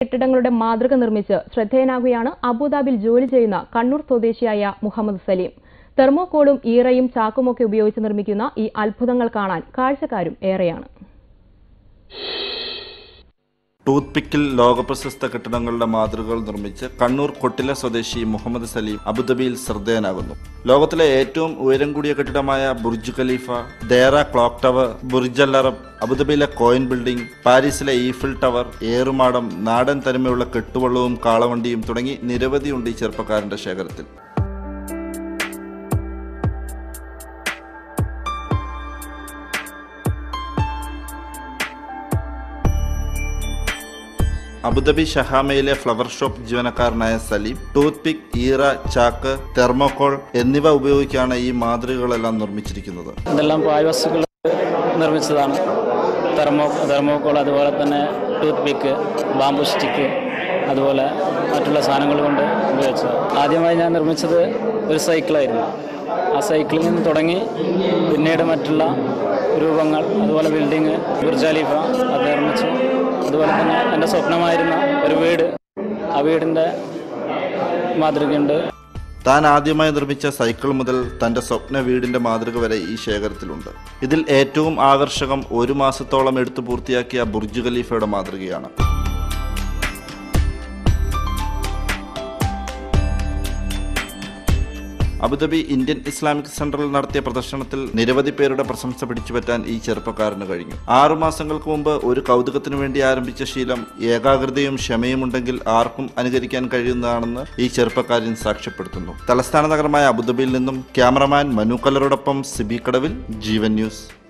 കെട്ടിടങ്ങളുടെ മാതൃക നിർമ്മിച്ച് ശ്രദ്ധേയനാകുകയാണ് അബുദാബിൽ ജോലി ചെയ്യുന്ന കണ്ണൂർ സ്വദേശിയായ മുഹമ്മദ് സലീം. തെർമോകോളും ഈറയും ചാക്കുമൊക്കെ ഉപയോഗിച്ച് നിർമ്മിക്കുന്ന ഈ അത്ഭുതങ്ങൾ കാണാൻ കാഴ്ചക്കാരും ഏറെയാണ്. ടൂത്ത് പിക്കിൽ ലോകപ്രശസ്ത കെട്ടിടങ്ങളുടെ മാതൃകകൾ നിർമ്മിച്ച് കണ്ണൂർ കൊട്ടില സ്വദേശി മുഹമ്മദ് സലീം അബുദാബിയിൽ ശ്രദ്ധേയനാകുന്നു. ലോകത്തിലെ ഏറ്റവും ഉയരം കൂടിയ കെട്ടിടമായ Burj Khalifa Deira clock tower Burj Al Arab അബുദാബിയിലെ കോയിൻ ബിൽഡിംഗ് പാരീസിലെ ഈഫിൽ ടവർ ഏറുമാടം നാടൻ തനിമയുള്ള കെട്ടുവള്ളവും കാളവണ്ടിയും തുടങ്ങി നിരവധിയുണ്ട് ഈ ചെറുപ്പക്കാരന്റെ ശേഖരത്തിൽ. അബുദാബി ഷഹാമയിലെ ഫ്ലവർ ഷോപ്പ് ജീവനക്കാരനായ സലീം ടൂത്ത് പിക് ഈറ ചാക്ക് തെർമോകോൾ എന്നിവ ഉപയോഗിക്കാണ് ഈ മാതൃകകളെല്ലാം നിർമ്മിച്ചിരിക്കുന്നത്. ഇതെല്ലാം പാഴ്വസ്തുക്കൾ നിർമ്മിച്ചതാണ്. തെർമോ തെർമോക്കോൾ അതുപോലെ തന്നെ ടൂത്ത് പിക്ക് ബാംബു സ്റ്റിക്ക് അതുപോലെ മറ്റുള്ള സാധനങ്ങൾ കൊണ്ട് ഉപയോഗിച്ചത് ആദ്യമായി ഞാൻ നിർമ്മിച്ചത് ഒരു സൈക്കിളായിരുന്നു. ആ സൈക്കിളിൽ നിന്ന് തുടങ്ങി പിന്നീട് മറ്റുള്ള രൂപങ്ങൾ അതുപോലെ ബിൽഡിങ് ബുർജാലിഫ അത് നിർമ്മിച്ചു. അതുപോലെ തന്നെ എന്റെ സ്വപ്നമായിരുന്ന ഒരു വീട് ആ വീടിന്റെ മാതൃകയുണ്ട്. താൻ ആദ്യമായി നിർമ്മിച്ച സൈക്കിൾ മുതൽ തന്റെ സ്വപ്ന വീടിന്റെ മാതൃക വരെ ഈ ശേഖരത്തിലുണ്ട്. ഇതിൽ ഏറ്റവും ആകർഷകം ഒരു മാസത്തോളം എടുത്തു പൂർത്തിയാക്കിയ ബുർജ് ഖലീഫയുടെ മാതൃകയാണ്. അബുദാബി ഇന്ത്യൻ ഇസ്ലാമിക് സെന്ററിൽ നടത്തിയ പ്രദർശനത്തിൽ നിരവധി പേരുടെ പ്രശംസ പിടിച്ചുപറ്റാൻ ഈ ചെറുപ്പക്കാരന് കഴിഞ്ഞു. ആറു മാസങ്ങൾക്ക് മുമ്പ് ഒരു കൗതുകത്തിനു വേണ്ടി ആരംഭിച്ച ശീലം ഏകാഗ്രതയും ക്ഷമയും ഉണ്ടെങ്കിൽ ആർക്കും അനുകരിക്കാൻ കഴിയുന്നതാണെന്ന് ഈ ചെറുപ്പക്കാരൻ സാക്ഷ്യപ്പെടുത്തുന്നു. തലസ്ഥാന നഗരമായ അബുദാബിയിൽ നിന്നും ക്യാമറമാൻ മനു കലറോടൊപ്പം സിബി കടവിൽ ജീവൻ ന്യൂസ്.